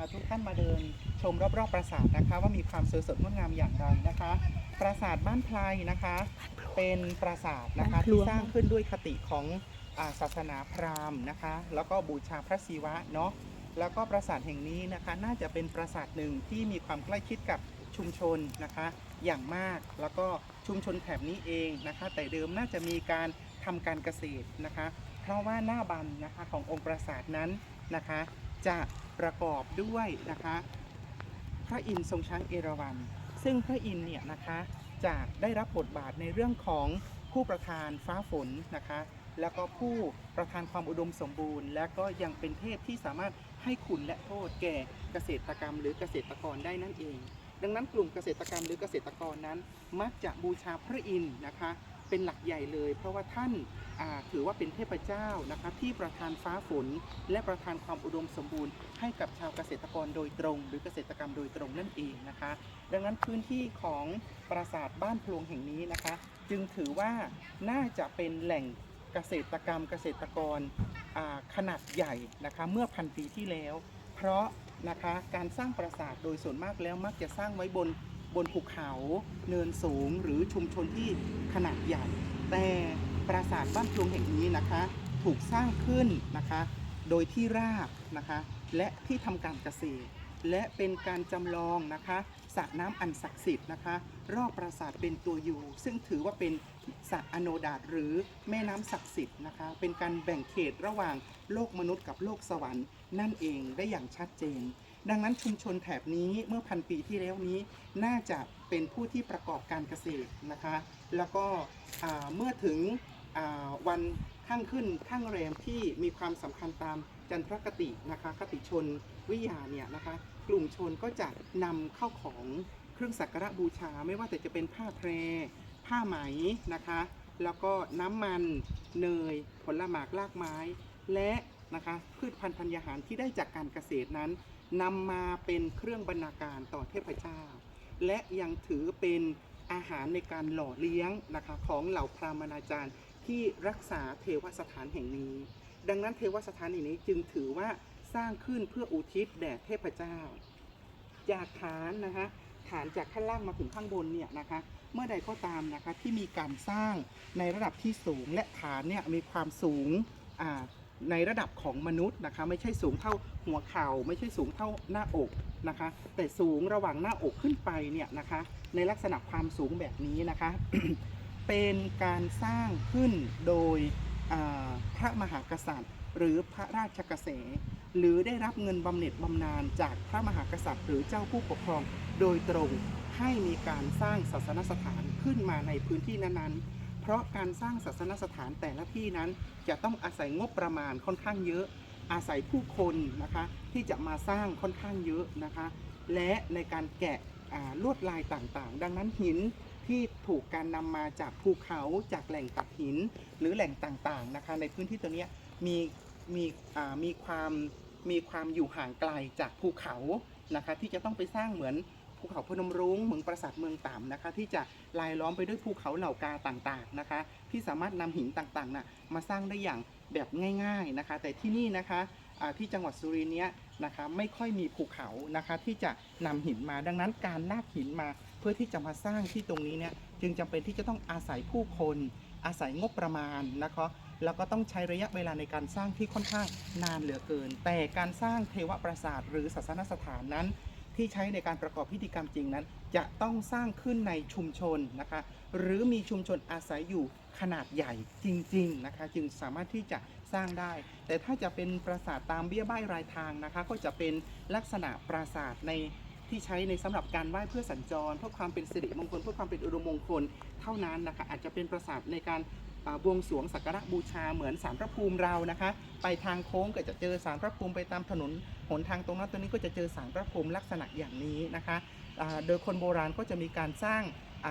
พาทุกท่านมาเดินชมรอบๆปราสาทนะคะ ว่ามีความสวยสดงดงามอย่างไรนะคะ ปราสาทบ้านไพรนะคะ เป็นปราสาทนะคะบ้านพลที่วงสร้างขึ้นด้วยคติของอาศาสนาพราหมณ์นะคะ แล้วก็บูชาพระศิวะเนาะแล้วก็ปราสาทแห่งนี้นะคะ น่าจะเป็นปราสาทหนึ่งที่มีความใกล้ชิดกับชุมชนนะคะ อย่างมากแล้วก็ชุมชนแถบนี้เองนะคะ แต่เดิมน่าจะมีการทำการเกษตรนะคะ เพราะว่าหน้าบันนะคะขององค์ปราสาทนั้นนะคะ จะประกอบด้วยนะคะ พระอินทร์ทรงช้างเอราวัณซึ่งพระอินทร์เนี่ยนะคะจะได้รับบทบาทในเรื่องของผู้ประทานฟ้าฝนนะคะ แล้วก็ผู้ประทานความอุดมสมบูรณ์ และก็ยังเป็นเทพที่สามารถให้คุณและโทษแก่เกษตรกรรม หรือเกษตรกรได้นั่นเอง ดังนั้นกลุ่มเกษตรกรรมหรือเกษตรกรนั้น มักจะบูชาพระอินทร์นะคะ เป็นหลักใหญ่เลย เพราะว่าท่านถือว่าเป็นเทพเจ้านะคะที่ประทานฟ้าฝน และประทานความอุดมสมบูรณ์ ให้กับชาวเกษตรกรโดยตรง หรือเกษตรกรรมโดยตรงนั่นเองนะคะ ดังนั้นพื้นที่ของปราสาทบ้านพลวงแห่งนี้นะคะ จึงถือว่าน่าจะเป็นแหล่งเกษตรกรรมเกษตรกรขนาดใหญ่นะคะเมื่อพันปีที่แล้ว เพราะนะคะการสร้างปราสาทโดยส่วนมากแล้วมักจะสร้างไว้บน บนภูเขาเนินสูงหรือชุมชนที่ขนาดใหญ่ แต่ปราสาทบ้านพลวงแห่งนี้นะคะ ถูกสร้างขึ้นนะคะ โดยที่ราบนะคะ และที่ทำการเกษตร และเป็นการจำลองนะคะสระน้ำอันศักดิ์สิทธิ์นะคะ รอบปราสาทเป็นตัวอยู่ ซึ่งถือว่าเป็นสระอโนดาตหรือแม่น้ำศักดิ์สิทธิ์นะคะ เป็นการแบ่งเขตระหว่างโลกมนุษย์กับโลกสวรรค์นั่นเองได้อย่างชัดเจน ดังนั้นชุมชนแถบนี้เมื่อพันปีที่แล้วนี้น่าจะเป็นผู้ที่ประกอบการเกษตรนะคะ แล้วก็เมื่อถึงวันข้างขึ้นข้างแรมที่มีความสำคัญตามจันทรคตินะคะคติชนวิยาเนี่ยนะคะ กลุ่มชนก็จะนำเข้าของเครื่องสักการะบูชา ไม่ว่าแต่จะเป็นผ้าแพร ผ้าไหมนะคะ แล้วก็น้ำมันเนย ผลหมากลากไม้ และนะคะพืชพันธุ์ธัญญาหารที่ได้จากการเกษตรนั้น นำมาเป็นเครื่องบรรณาการต่อเทพเจ้า และยังถือเป็นอาหารในการหล่อเลี้ยงนะคะของเหล่าพราหมณาจารย์ที่รักษาเทวสถานแห่งนี้ ดังนั้นเทวสถานแห่งนี้จึงถือว่าสร้างขึ้นเพื่ออุทิศแด่เทพเจ้า จากฐานนะคะฐานจากข้างล่างมาถึงข้างบนเนี่ยนะคะเมื่อใดก็ตามนะคะที่มีการสร้างในระดับที่สูงและฐานเนี่ยมีความสูงอ่า ในระดับของมนุษย์นะคะ ไม่ใช่สูงเท่าหัวเข่าไม่ใช่สูงเท่าหน้าอกนะคะ แต่สูงระหว่างหน้าอกขึ้นไปเนี่ยนะคะ ในลักษณะความสูงแบบนี้นะคะ เป็นการสร้างขึ้นโดยพระมหากษัตริย์ หรือพระราชกษัตริย์หรือได้รับเงินบำเหน็จบำนาญจากพระมหากษัตริย์ หรือเจ้าผู้ปกครองโดยตรงให้มีการสร้างศาสนสถานขึ้นมาในพื้นที่นั้นๆ เพราะการสร้างศาสนสถานแต่ละที่นั้น จะต้องอาศัยงบประมาณค่อนข้างเยอะ อาศัยผู้คนนะคะที่จะมาสร้างค่อนข้างเยอะนะคะ และในการแกะลวดลายต่างๆ ดังนั้นหินที่ถูกการนำมาจากภูเขาจากแหล่งตัดหินหรือแหล่งต่างๆนะคะ ในพื้นที่ตัวนี้มีมีมีความมีความอยู่ห่างไกลจากภูเขานะคะ ที่จะต้องไปสร้างเหมือน ภูเขาพนมรุ้งเมืองปราสาทเมืองต่ำนะคะ ที่จะลายล้อมไปด้วยภูเขาเหล่ากาต่างๆนะคะ ที่สามารถนำหินต่างๆน่ะมาสร้างได้อย่างแบบง่าย ๆนะคะ แต่ที่นี่นะคะที่จังหวัดสุรินทร์เนี้ยนะคะไม่ค่อยมีภูเขานะคะที่จะนำหินมาดังนั้นการลากหินมาเพื่อที่จะมาสร้างที่ตรงนี้เนี่ยจึงจำเป็นที่จะต้องอาศัยผู้คน อาศัยงบประมาณนะคะแล้วก็ต้องใช้ระยะเวลาในการสร้างที่ค่อนข้างนานเหลือเกิน แต่การสร้างเทวปราสาทหรือศาสนสถานนั้น ที่ใช้ในการประกอบพิธีกรรมจริงนั้น จะต้องสร้างขึ้นในชุมชนนะคะ หรือมีชุมชนอาศัยอยู่ขนาดใหญ่จริง ๆ นะคะ จึงสามารถที่จะสร้างได้ แต่ถ้าจะเป็นปราสาทตามเบี้ยบ้ายรายทางนะคะ ก็จะเป็นลักษณะปราสาทในที่ใช้ในสำหรับการไหว้เพื่อสัญจรเพื่อความเป็นสิริมงคลเพื่อความเป็นอุดมมงคลเท่านั้นนะคะอาจจะเป็นปราสาทในการ บวงสวงสักการะบูชาเหมือนสารพระภูมิเรานะคะ ไปทางโค้งก็จะเจอสารพระภูมิไปตามถนนหนทางตรงนั้นตรงนี้ก็จะเจอสารพระภูมิลักษณะอย่างนี้นะคะโดยคนโบราณก็จะมีการสร้าง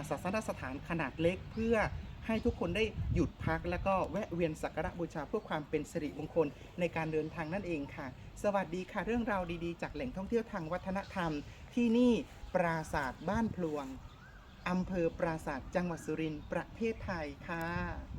ศาสนสถานขนาดเล็กเพื่อให้ทุกคนได้หยุดพักแล้วก็แวะเวียนสักการะบูชาเพื่อความเป็นสิริมงคลในการเดินทางนั่นเองค่ะ สวัสดีค่ะเรื่องราวดีๆ จากแหล่งท่องเที่ยวทางวัฒนธรรม ที่นี่ปราสาทบ้านพลวงอำเภอปราสาทจังหวัดสุรินทร์ประเทศไทยค่ะ